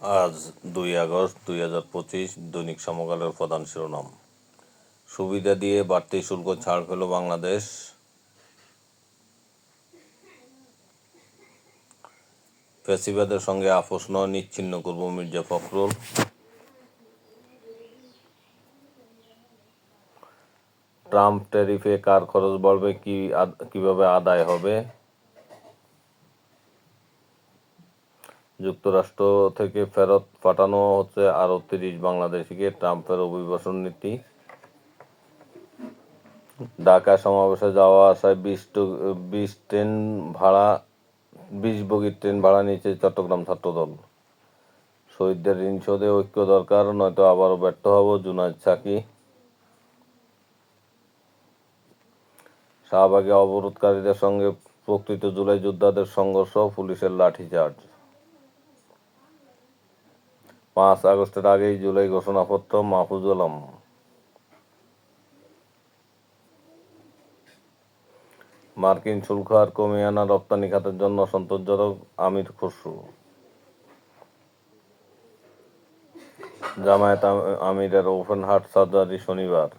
আজ দুই আগস্ট দুই হাজার পঁচিশ দৈনিক সমকালের প্রধান শিরোনাম। সুবিধা দিয়ে বাড়তি শুল্ক ছাড় পেল বাংলাদেশ। ফ্যাসিবাদের সঙ্গে আপোষ নয় নিচ্ছিন্ন করব মির্জা ফখরুল। ট্রাম্প ট্যারিফে কার খরচ বাড়বে, কি কীভাবে আদায় হবে? যুক্তরাষ্ট্র থেকে ফেরত পাঠানো হচ্ছে আরও তিরিশ বাংলাদেশিকে ট্রাম্পের অভিবাসন নীতি। ঢাকা সমাবেশে যাওয়া আসায় বিশ বিশ ট্রেন ভাড়া, বিশ বগির ট্রেন ভাড়া নিচ্ছে চট্টগ্রাম ছাত্রদল। শহীদদের ঋণ শোধে ঐক্য দরকার, নয়তো আবারও ব্যর্থ হব জুনায়দ সাকি। শাহবাগে অবরোধকারীদের সঙ্গে প্রকৃত জুলাই যোদ্ধাদের সংঘর্ষ, পুলিশের লাঠিচার্জ। পাঁচ আগস্টের আগেই জুলাই ঘোষণাপত্র মাহফুজ আলম। মার্কিন শুল্ক আর কমিয়ে আনা রপ্তানি খাতের জন্য সন্তোষজনক আমির খসরু। জামায়াত আমিরের ওপেন হার্ট সার্জারি শনিবার।